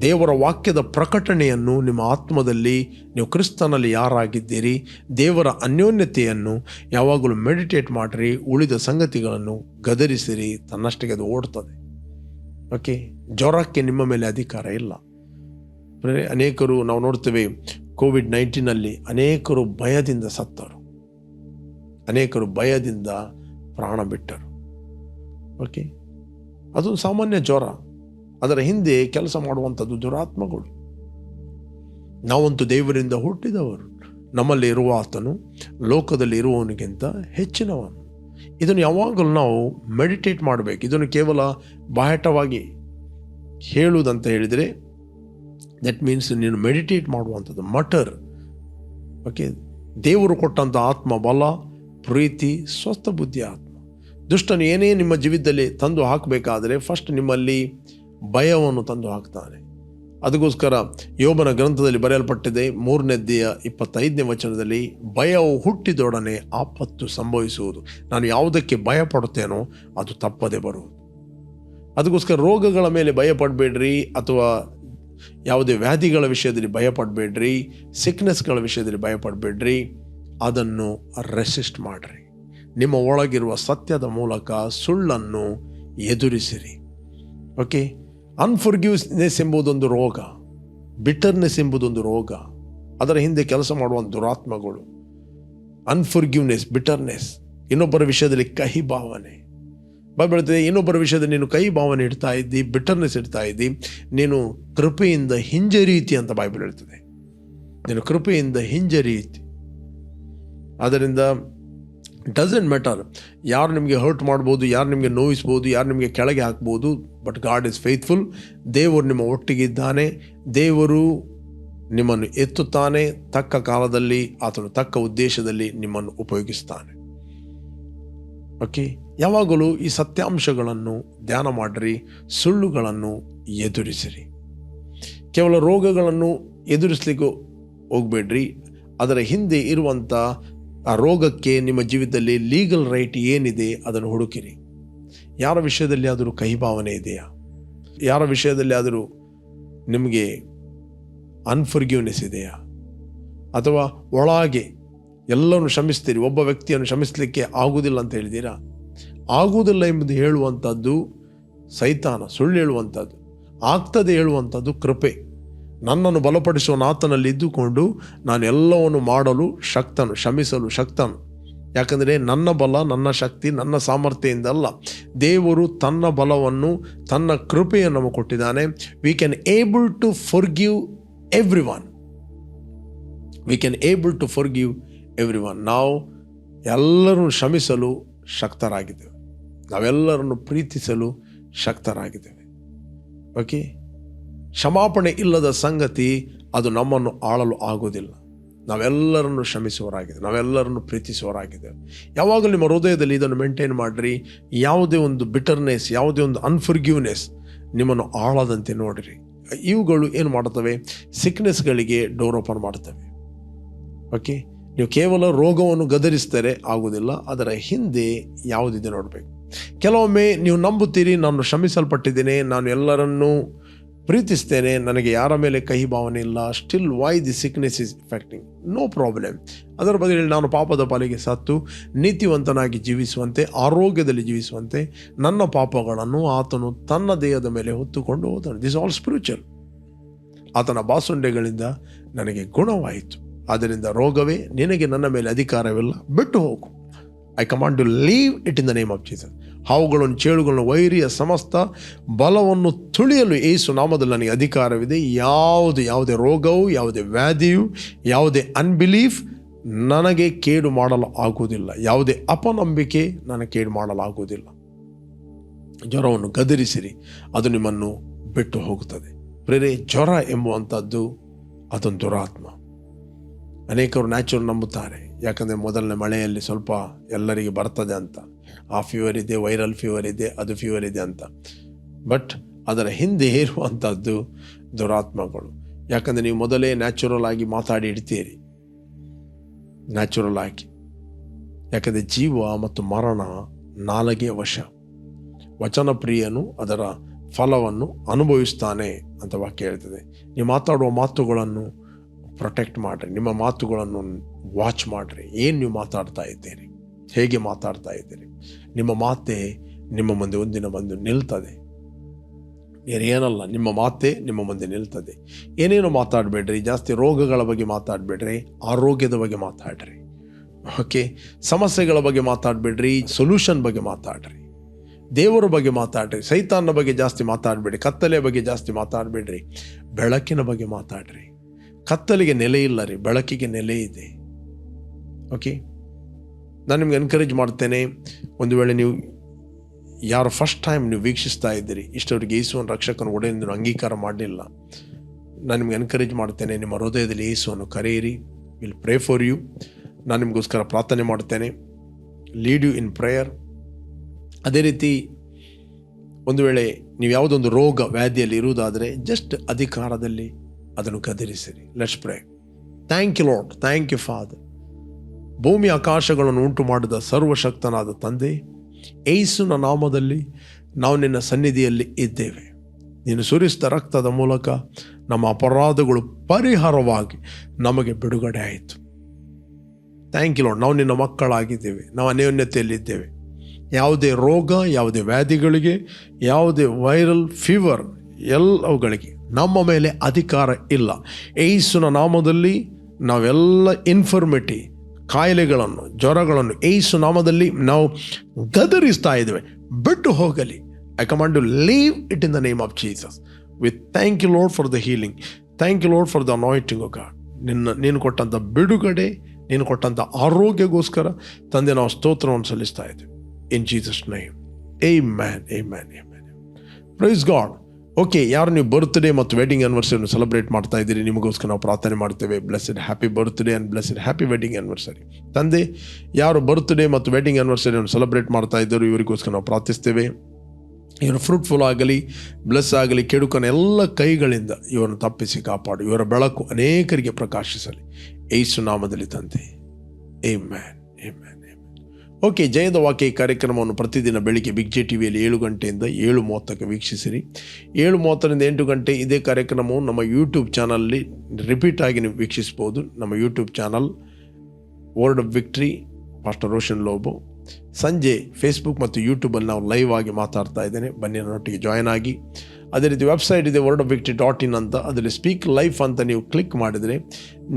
ದೇವರ ವಾಕ್ಯದ ಪ್ರಕಟಣೆಯನ್ನು ನಿಮ್ಮ ಆತ್ಮದಲ್ಲಿ, ನೀವು ಕ್ರಿಸ್ತನಲ್ಲಿ ಯಾರಾಗಿದ್ದೀರಿ, ದೇವರ ಅನ್ಯೋನ್ಯತೆಯನ್ನು ಯಾವಾಗಲೂ ಮೆಡಿಟೇಟ್ ಮಾಡಿರಿ, ಉಳಿದ ಸಂಗತಿಗಳನ್ನು ಗದರಿಸಿರಿ, ತನ್ನಷ್ಟಕ್ಕೆ ಅದು ಓಡ್ತದೆ. ಓಕೆ, ಜ್ವರಕ್ಕೆ ನಿಮ್ಮ ಮೇಲೆ ಅಧಿಕಾರ ಇಲ್ಲ. ಅನೇಕರು ನಾವು ನೋಡ್ತೇವೆ ಕೋವಿಡ್ ನೈನ್ಟೀನಲ್ಲಿ ಅನೇಕರು ಭಯದಿಂದ ಸತ್ತರು. ಅನೇಕರು ಭಯದಿಂದ ಪ್ರಾಣ ಬಿಟ್ಟರು. ಓಕೆ, ಅದು ಸಾಮಾನ್ಯ ಜ್ವರ. ಅದರ ಹಿಂದೆ ಕೆಲಸ ಮಾಡುವಂಥದ್ದು ದುರಾತ್ಮಗಳು. ನಾವಂತೂ ದೇವರಿಂದ ಹುಟ್ಟಿದವರು. ನಮ್ಮಲ್ಲಿ ಇರುವ ಆತನು ಲೋಕದಲ್ಲಿ ಇರುವವನಿಗಿಂತ ಹೆಚ್ಚಿನವನು. ಇದನ್ನು ಯಾವಾಗಲೂ ನಾವು ಮೆಡಿಟೇಟ್ ಮಾಡಬೇಕು. ಇದನ್ನು ಕೇವಲ ಬಾಹಟವಾಗಿ ಹೇಳುವುದಂತ ಹೇಳಿದರೆ ದಟ್ ಮೀನ್ಸ್ ನೀನು ಮೆಡಿಟೇಟ್ ಮಾಡುವಂಥದ್ದು. ಮಟರ್ ಓಕೆ ದೇವರು ಕೊಟ್ಟಂಥ ಆತ್ಮ, ಬಲ, ಪ್ರೀತಿ, ಸ್ವಸ್ಥ ಬುದ್ಧಿ, ಆತ್ಮ. ದುಷ್ಟನು ಏನೇ ನಿಮ್ಮ ಜೀವಿತದಲ್ಲಿ ತಂದು ಹಾಕಬೇಕಾದರೆ ಫಸ್ಟ್ ನಿಮ್ಮಲ್ಲಿ ಭಯವನ್ನು ತಂದು ಹಾಕ್ತಾನೆ. ಅದಕ್ಕೋಸ್ಕರ ಯೋಬನ ಗ್ರಂಥದಲ್ಲಿ ಬರೆಯಲ್ಪಟ್ಟಿದೆ ಮೂರನೇದ್ದೆಯ ಇಪ್ಪತ್ತೈದನೇ ವಚನದಲ್ಲಿ, ಭಯವು ಹುಟ್ಟಿದೊಡನೆ ಆಪತ್ತು ಸಂಭವಿಸುವುದು. ನಾನು ಯಾವುದಕ್ಕೆ ಭಯ ಪಡುತ್ತೇನೋ ಅದು ತಪ್ಪದೆ ಬರುವುದು. ಅದಕ್ಕೋಸ್ಕರ ರೋಗಗಳ ಮೇಲೆ ಭಯಪಡಬೇಡ್ರಿ, ಅಥವಾ ಯಾವುದೇ ವ್ಯಾಧಿಗಳ ವಿಷಯದಲ್ಲಿ ಭಯಪಡಬೇಡ್ರಿ ಸಿಕ್ನೆಸ್ಗಳ ವಿಷಯದಲ್ಲಿ ಭಯಪಡಬೇಡ್ರಿ, ಅದನ್ನು ರೆಸಿಸ್ಟ್ ಮಾಡಿರಿ. ನಿಮ್ಮ ಒಳಗಿರುವ ಸತ್ಯದ ಮೂಲಕ ಸುಳ್ಳನ್ನು ಎದುರಿಸಿರಿ. ಓಕೆ ಅನ್ಫರ್ಗ್ಯೂಸ್ನೆಸ್ ಎಂಬುದೊಂದು ರೋಗ ಬಿಟರ್ನೆಸ್ ಎಂಬುದೊಂದು ರೋಗ, ಅದರ ಹಿಂದೆ ಕೆಲಸ ಮಾಡುವಂಥ ದುರಾತ್ಮಗಳು. ಅನ್ಫರ್ಗ್ಯೂನೆಸ್ ಬಿಟರ್ನೆಸ್ ಇನ್ನೊಬ್ಬರ ವಿಷಯದಲ್ಲಿ ಕಹಿ ಭಾವನೆ. ಹೇಳ್ತದೆ, ಇನ್ನೊಬ್ಬರ ವಿಷಯದಲ್ಲಿ ನೀನು ಕಹಿ ಭಾವನೆ ಇಡ್ತಾ ಇದ್ದಿ ಬಿಟರ್ನೆಸ್ ಇಡ್ತಾ ಇದ್ದಿ, ನೀನು ಕೃಪೆಯಿಂದ ಹಿಂಜರಿಯುತ್ತಿ ಅಂತ ಹೇಳ್ತದೆ. ನೀನು ಕೃಪೆಯಿಂದ ಹಿಂಜರಿಯುತ್ತಿ ಆದ್ದರಿಂದ ಡಸಂಟ್ ಮ್ಯಾಟರ್ ಯಾರು ನಿಮಗೆ ಹರ್ಟ್ ಮಾಡ್ಬೋದು, ಯಾರು ನಿಮಗೆ ನೋಯಿಸ್ಬೋದು, ಯಾರು ನಿಮಗೆ ಕೆಳಗೆ ಹಾಕ್ಬೋದು ಬಟ್ ಗಾಡ್ ಇಸ್ ಫೇತ್ಫುಲ್ ದೇವರು ನಿಮ್ಮ ಒಟ್ಟಿಗಿದ್ದಾನೆ ದೇವರು ನಿಮ್ಮನ್ನು ಎತ್ತುತ್ತಾನೆ. ತಕ್ಕ ಕಾಲದಲ್ಲಿ, ಆತನು ತಕ್ಕ ಉದ್ದೇಶದಲ್ಲಿ ನಿಮ್ಮನ್ನು ಉಪಯೋಗಿಸ್ತಾನೆ. ಓಕೆ ಯಾವಾಗಲೂ ಈ ಸತ್ಯಾಂಶಗಳನ್ನು ಧ್ಯಾನ ಮಾಡಿರಿ, ಸುಳ್ಳುಗಳನ್ನು ಎದುರಿಸಿರಿ. ಕೇವಲ ರೋಗಗಳನ್ನು ಎದುರಿಸಲಿಕ್ಕೆ ಹೋಗಬೇಡ್ರಿ. ಅದರ ಹಿಂದೆ ಇರುವಂಥ ಆ ರೋಗಕ್ಕೆ ನಿಮ್ಮ ಜೀವಿತದಲ್ಲಿ ಲೀಗಲ್ ರೈಟ್ ಏನಿದೆ ಅದನ್ನು ಹುಡುಕಿರಿ. ಯಾರ ವಿಷಯದಲ್ಲಿ ಆದರೂ ಕಹಿಭಾವನೆ ಇದೆಯಾ? ಯಾರ ವಿಷಯದಲ್ಲಿ ಆದರೂ ನಿಮಗೆ ಅನ್ಫರ್ಗ್ಯೂನೆಸ್ ಇದೆಯಾ? ಅಥವಾ ಒಳಗೆ ಎಲ್ಲರನ್ನು ಕ್ಷಮಿಸ್ತೀರಿ, ಒಬ್ಬ ವ್ಯಕ್ತಿಯನ್ನು ಕ್ಷಮಿಸಲಿಕ್ಕೆ ಆಗುವುದಿಲ್ಲ ಅಂತ ಹೇಳಿದ್ದೀರಾ? ಆಗುವುದಿಲ್ಲ ಎಂಬುದು ಹೇಳುವಂಥದ್ದು ಸೈತಾನ, ಸುಳ್ಳು ಹೇಳುವಂಥದ್ದು, ಆಗ್ತದೆ ಹೇಳುವಂಥದ್ದು ಕೃಪೆ. ನನ್ನನ್ನು ಬಲಪಡಿಸುವ ನಾತನಲ್ಲಿ ಇದ್ದುಕೊಂಡು ನಾನು ಎಲ್ಲವನ್ನು ಮಾಡಲು ಶಕ್ತನು, ಶ್ರಮಿಸಲು ಶಕ್ತನು. ಯಾಕಂದರೆ ನನ್ನ ಬಲ ನನ್ನ ಶಕ್ತಿ, ನನ್ನ ಸಾಮರ್ಥ್ಯದಿಂದಲ್ಲ ದೇವರು ತನ್ನ ಬಲವನ್ನು, ತನ್ನ ಕೃಪೆಯನ್ನು ಕೊಟ್ಟಿದ್ದಾನೆ. We can able to forgive everyone we can able to forgive everyone ನಾವು ಎಲ್ಲರನ್ನು ಶ್ರಮಿಸಲು ಶಕ್ತರಾಗಿದ್ದೇವೆ. ನಾವೆಲ್ಲರನ್ನು ಪ್ರೀತಿಸಲು ಶಕ್ತರಾಗಿದ್ದೇವೆ. ಓಕೆ ಕ್ಷಮಾಪಣೆ ಇಲ್ಲದ ಸಂಗತಿ ಅದು ನಮ್ಮನ್ನು ಆಳಲು ಆಗೋದಿಲ್ಲ ನಾವೆಲ್ಲರನ್ನು ಕ್ಷಮಿಸುವರಾಗಿದೆ ನಾವೆಲ್ಲರನ್ನು ಪ್ರೀತಿಸುವರಾಗಿದೆ ಯಾವಾಗಲೂ ನಿಮ್ಮ ಹೃದಯದಲ್ಲಿ ಇದನ್ನು ಮೇಂಟೈನ್ ಮಾಡಿರಿ. ಯಾವುದೇ ಒಂದು ಬಿಟರ್ನೆಸ್ ಯಾವುದೇ ಒಂದು ಅನ್ಫರ್ಗಿವ್ನೆಸ್ ನಿಮ್ಮನ್ನು ಆಳದಂತೆ ನೋಡಿರಿ. ಇವುಗಳು ಏನು ಮಾಡ್ತವೆ ಸಿಕ್ನೆಸ್ಗಳಿಗೆ ಡೋರ್ ಓಪನ್ ಮಾಡ್ತವೆ ಓಕೆ ನೀವು ಕೇವಲ ರೋಗವನ್ನು ಗದರಿಸ್ತಾರೆ ಆಗುವುದಿಲ್ಲ, ಅದರ ಹಿಂದೆ ಯಾವುದಿದೆ ನೋಡಬೇಕು. ಕೆಲವೊಮ್ಮೆ ನೀವು ನಂಬುತ್ತೀರಿ, ನಾನು ಶ್ರಮಿಸಲ್ಪಟ್ಟಿದ್ದೇನೆ ನಾನು ಎಲ್ಲರನ್ನೂ ಪ್ರೀತಿಸ್ತೇನೆ ನನಗೆ ಯಾರ ಮೇಲೆ ಕಹಿ ಭಾವನೆ ಇಲ್ಲ. Still why the sickness is affecting no problem ಅದರ ಬದಲಿಗೆ ನಾನು ಪಾಪದ ಪಾಲಿಗೆ ಸತ್ತು, ನೀತಿವಂತನಾಗಿ ಜೀವಿಸುವಂತೆ, ಆರೋಗ್ಯದಲ್ಲಿ ಜೀವಿಸುವಂತೆ, ನನ್ನ ಪಾಪಗಳನ್ನು ಆತನು ತನ್ನ ದೇಹದ ಮೇಲೆ ಹೊತ್ತುಕೊಂಡು ಹೋದನು. ದಿಸ್ ಆಲ್ ಸ್ಪಿರಿಚುವಲ್ ಆತನ ಬಾಸುಂಡೆಗಳಿಂದ ನನಗೆ ಗುಣವಾಯಿತು. ಆದ್ದರಿಂದ ರೋಗವೇ ನಿನಗೆ ನನ್ನ ಮೇಲೆ ಅಧಿಕಾರವಿಲ್ಲ. ಬಿಟ್ಟು ಹೋಗು. I command you leave it in the name of Jesus ಹಾವುಗಳನ್ನು, ಚೇಳುಗಳನ್ನು, ವೈರಿಯ ಸಮಸ್ತ ಬಲವನ್ನು ತುಳಿಯಲು ಏಸು ನಾಮದಲ್ಲಿ ನನಗೆ ಅಧಿಕಾರವಿದೆ. ಯಾವುದು, ಯಾವುದೇ ರೋಗವು, ಯಾವುದೇ ವ್ಯಾಧಿಯು, ಯಾವುದೇ ಅನ್ಬಿಲೀಫ್ ನನಗೆ ಕೇಡು ಮಾಡಲು ಆಗುವುದಿಲ್ಲ ಯಾವುದೇ ಅಪನಂಬಿಕೆ ನನಗೆ ಕೇಡು ಮಾಡಲಾಗುವುದಿಲ್ಲ. ಜ್ವರವನ್ನು ಗದರಿಸಿರಿ, ಅದು ನಿಮ್ಮನ್ನು ಬಿಟ್ಟು ಹೋಗುತ್ತದೆ. ಪ್ರೇರೆ, ಜ್ವರ ಎಂಬುವಂಥದ್ದು ಅದೊಂದು ದುರಾತ್ಮ. ಅನೇಕರು ನ್ಯಾಚುರಲ್ ನಂಬುತ್ತಾರೆ. ಯಾಕಂದರೆ ಮೊದಲನೇ ಮಳೆಯಲ್ಲಿ ಸ್ವಲ್ಪ ಎಲ್ಲರಿಗೆ ಬರ್ತದೆ ಅಂತ. ಆ ಫೀವರ್ ಇದೆ ವೈರಲ್ ಫೀವರ್ ಇದೆ, ಅದು ಫೀವರ್ ಇದೆ ಅಂತ. ಬಟ್ ಅದರ ಹಿಂದೆ ಇರುವಂಥದ್ದು ದುರಾತ್ಮಗಳು. ಯಾಕಂದರೆ ನೀವು ಮೊದಲೇ ನ್ಯಾಚುರಲ್ ಆಗಿ ಮಾತಾಡಿ ಇಡ್ತೀರಿ. ನ್ಯಾಚುರಲ್ ಆಗಿ. ಯಾಕಂದರೆ ಜೀವ ಮತ್ತು ಮರಣ ನಾಲಗೆ ವಶ. ವಚನ ಪ್ರಿಯನು ಅದರ ಫಲವನ್ನು ಅನುಭವಿಸ್ತಾನೆ ಅಂತ ವಾಕ್ಯ ಹೇಳ್ತದೆ. ನೀವು ಮಾತಾಡುವ ಮಾತುಗಳನ್ನು ಪ್ರೊಟೆಕ್ಟ್ ಮಾಡಿರಿ, ನಿಮ್ಮ ಮಾತುಗಳನ್ನು ವಾಚ್ ಮಾಡಿರಿ. ಏನು ನೀವು ಮಾತಾಡ್ತಾ ಇದ್ದೀರಿ? ಹೇಗೆ ಮಾತಾಡ್ತಾ ಇದ್ದೀರಿ? ನಿಮ್ಮ ಮಾತೇ ನಿಮ್ಮ ಮುಂದೆ ಒಂದಿನ ಬಂದು ನಿಲ್ತದೆ. ಏನಲ್ಲ, ನಿಮ್ಮ ಮಾತೇ ನಿಮ್ಮ ಮುಂದೆ ನಿಲ್ತದೆ. ಏನೇನು ಮಾತಾಡಬೇಡ್ರಿ? ಜಾಸ್ತಿ ರೋಗಗಳ ಬಗ್ಗೆ ಮಾತಾಡಬೇಡ್ರಿ, ಆರೋಗ್ಯದ ಬಗ್ಗೆ ಮಾತಾಡ್ರಿ. ಓಕೆ ಸಮಸ್ಯೆಗಳ ಬಗ್ಗೆ ಮಾತಾಡಬೇಡ್ರಿ ಸೊಲ್ಯೂಷನ್ ಬಗ್ಗೆ ಮಾತಾಡ್ರಿ. ದೇವರ ಬಗ್ಗೆ ಮಾತಾಡ್ರಿ ಸೈತಾನ ಬಗ್ಗೆ ಜಾಸ್ತಿ ಮಾತಾಡಬೇಡಿ ಕತ್ತಲೆ ಬಗ್ಗೆ ಜಾಸ್ತಿ ಮಾತಾಡಬೇಡ್ರಿ, ಬೆಳಕಿನ ಬಗ್ಗೆ ಮಾತಾಡ್ರಿ. ಕತ್ತಲಿಗೆ ನೆಲೆ ಇಲ್ಲ ರೀ, ಬೆಳಕಿಗೆ ನೆಲೆ ಇದೆ. ಓಕೆ ನಾನು ನಿಮ್ಗೆ ಎನ್ಕರೇಜ್ ಮಾಡ್ತೇನೆ, ಒಂದು ವೇಳೆ ನೀವು ಯಾರು ಫಸ್ಟ್ ಟೈಮ್ ನೀವು ವೀಕ್ಷಿಸ್ತಾ ಇದ್ದೀರಿ, ಇಷ್ಟವರಿಗೆ ಯೇಸುವನ್ನು ರಕ್ಷಕನ ಒಡೆಯಿಂದ ಅಂಗೀಕಾರ ಮಾಡಲಿಲ್ಲ, ನಾನು ನಿಮ್ಗೆ ಎನ್ಕರೇಜ್ ಮಾಡ್ತೇನೆ, ನಿಮ್ಮ ಹೃದಯದಲ್ಲಿ ಯೇಸುವನ್ನು ಕರೆಯಿರಿ ವಿಲ್ ಪ್ರೇ ಫಾರ್ ಯು ನಾನು ನಿಮಗೋಸ್ಕರ ಪ್ರಾರ್ಥನೆ ಮಾಡ್ತೇನೆ ಲೀಡ್ ಯು ಇನ್ ಪ್ರೇಯರ್ ಅದೇ ರೀತಿ, ಒಂದು ವೇಳೆ ನೀವು ಯಾವುದೊಂದು ರೋಗ ವ್ಯಾಧಿಯಲ್ಲಿ ಇರುವುದಾದರೆ ಜಸ್ಟ್ ಅಧಿಕಾರದಲ್ಲಿ ಅದನ್ನು ಕದರಿಸಿರಿ. Let's pray thank you Lord thank you father ಭೂಮಿ ಆಕಾಶಗಳನ್ನು ಉಂಟು ಮಾಡಿದ ಸರ್ವಶಕ್ತನಾದ ತಂದೆ ಏಸುನ ನಾಮದಲ್ಲಿ ನಾವು ನಿನ್ನ ಸನ್ನಿಧಿಯಲ್ಲಿ ಇದ್ದೇವೆ. ನೀನು ಸುರಿಸಿದ ರಕ್ತದ ಮೂಲಕ ನಮ್ಮ ಅಪರಾಧಗಳು ಪರಿಹಾರವಾಗಿ ನಮಗೆ ಬಿಡುಗಡೆ ಆಯಿತು. ಥ್ಯಾಂಕ್ ಯು ಲಾರ್ಡ್ ನಾವು ನಿನ್ನ ಮಕ್ಕಳಾಗಿದ್ದೇವೆ. ನಾವು ಅನ್ಯೋನ್ಯತೆಯಲ್ಲಿದ್ದೇವೆ ಯಾವುದೇ ರೋಗ, ಯಾವುದೇ ವ್ಯಾಧಿಗಳಿಗೆ, ಯಾವುದೇ ವೈರಲ್ ಫೀವರ್ ಎಲ್ಲವುಗಳಿಗೆ ನಮ್ಮ ಮೇಲೆ ಅಧಿಕಾರ ಇಲ್ಲ. ಏಸುನ ನಾಮದಲ್ಲಿ ನಾವೆಲ್ಲ ಇನ್ಫರ್ಮಿಟಿ ಕಾಯಿಲೆಗಳನ್ನು, ಜ್ವರಗಳನ್ನು ಏಸು ನಾಮದಲ್ಲಿ ನಾವು ಗದರಿಸ್ತಾ ಇದ್ದೇವೆ. ಬಿಟ್ಟು ಹೋಗಲಿ. I command to leave it in the name of Jesus with thank you Lord for the healing thank you Lord for the anointing God ನಿನ್ನ, ನೀನು ಕೊಟ್ಟಂಥ ಬಿಡುಗಡೆ, ನೀನು ಕೊಟ್ಟಂಥ ಆರೋಗ್ಯಗೋಸ್ಕರ ತಂದೆ, ನಾವು ಸ್ತೋತ್ರವನ್ನು ಸಲ್ಲಿಸ್ತಾ ಇದ್ದೇವೆ. In Jesus name amen amen amen praise God okay ಯಾರು ನೀವು ಬರ್ತ್ಡೇ ಮತ್ತು ವೆಡ್ಡಿಂಗ್ ಆನಿವರ್ಸರಿಯನ್ನು ಸೆಲೆಬ್ರೇಟ್ ಮಾಡ್ತಾ ಇದ್ದೀರಿ? ನಿಮಗೋಸ್ಕರ ನಾವು ಪ್ರಾರ್ಥನೆ ಮಾಡ್ತೇವೆ. Blessed happy birthday and blessed happy wedding anniversary ತಂದೆ, ಯಾರು ಬರ್ತ್ಡೇ ಮತ್ತು ವೆಡ್ಡಿಂಗ್ ಆನಿವರ್ಸರಿಯನ್ನು ಸೆಲೆಬ್ರೇಟ್ ಮಾಡ್ತಾ ಇದ್ದರು ಇವರಿಗೋಸ್ಕರ ನಾವು ಪ್ರಾರ್ಥಿಸ್ತೇವೆ. ಇವರು ಫ್ರೂಟ್ಫುಲ್ ಆಗಲಿ ಬ್ಲೆಸ್ ಆಗಲಿ, ಕೆಡುಕನ ಎಲ್ಲ ಕೈಗಳಿಂದ ಇವರನ್ನು ತಪ್ಪಿಸಿ ಕಾಪಾಡು. ಇವರ ಬೆಳಕು ಅನೇಕರಿಗೆ ಪ್ರಕಾಶಿಸಲಿ. ಏಸು ನಾಮದಲ್ಲಿ ತಂದೆ. ಏ ಮ್ಯಾನ್ ಏ ಮ್ಯಾನ್ ಓಕೆ, ಜಯದ ವಾಕ್ಯ ಈ ಕಾರ್ಯಕ್ರಮವನ್ನು ಪ್ರತಿದಿನ ಬೆಳಿಗ್ಗೆ ಬಿಗ್ ಜೆ ಟಿ ವಿಯಲ್ಲಿ ಏಳು ಗಂಟೆಯಿಂದ ಏಳು ಮೂವತ್ತಕ್ಕೆ ವೀಕ್ಷಿಸಿರಿ. ಏಳು ಮೂವತ್ತರಿಂದ ಎಂಟು ಗಂಟೆ ಇದೇ ಕಾರ್ಯಕ್ರಮವು ನಮ್ಮ ಯೂಟ್ಯೂಬ್ ಚಾನಲ್ಲಿ ರಿಪೀಟ್ ಆಗಿ ನೀವು ವೀಕ್ಷಿಸ್ಬೋದು ನಮ್ಮ YouTube channel Word of Victory master Roshan Lobo ಸಂಜೆ ಫೇಸ್ಬುಕ್ ಮತ್ತು ಯೂಟ್ಯೂಬಲ್ಲಿ ನಾವು ಲೈವ್ ಆಗಿ ಮಾತಾಡ್ತಾ ಇದ್ದೇನೆ. ಬನ್ನಿ, ನನ್ನೊಟ್ಟಿಗೆ ಜಾಯ್ನ್ ಆಗಿ. ಅದೇ ರೀತಿ ವೆಬ್ಸೈಟ್ ಇದೆ Word of Victory dot in ಅಂತ. ಅದರಲ್ಲಿ ಸ್ಪೀಕ್ ಲೈಫ್ ಅಂತ ನೀವು ಕ್ಲಿಕ್ ಮಾಡಿದರೆ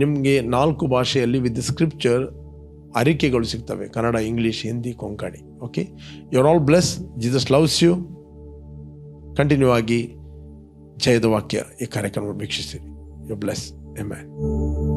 ನಿಮಗೆ ನಾಲ್ಕು ಭಾಷೆಯಲ್ಲಿ ವಿತ್ ಸ್ಕ್ರಿಪ್ಚರ್ ಅರಿಕೆಗಳು ಸಿಗ್ತವೆ. Kannada, English, Hindi, Konkani. Okay your all bless Jesus loves you continue ಆಗಿ ಜಯದ ವಾಕ್ಯ ಈ ಕಾರ್ಯಕ್ರಮವನ್ನು ವೀಕ್ಷಿಸಿರಿ. You bless amen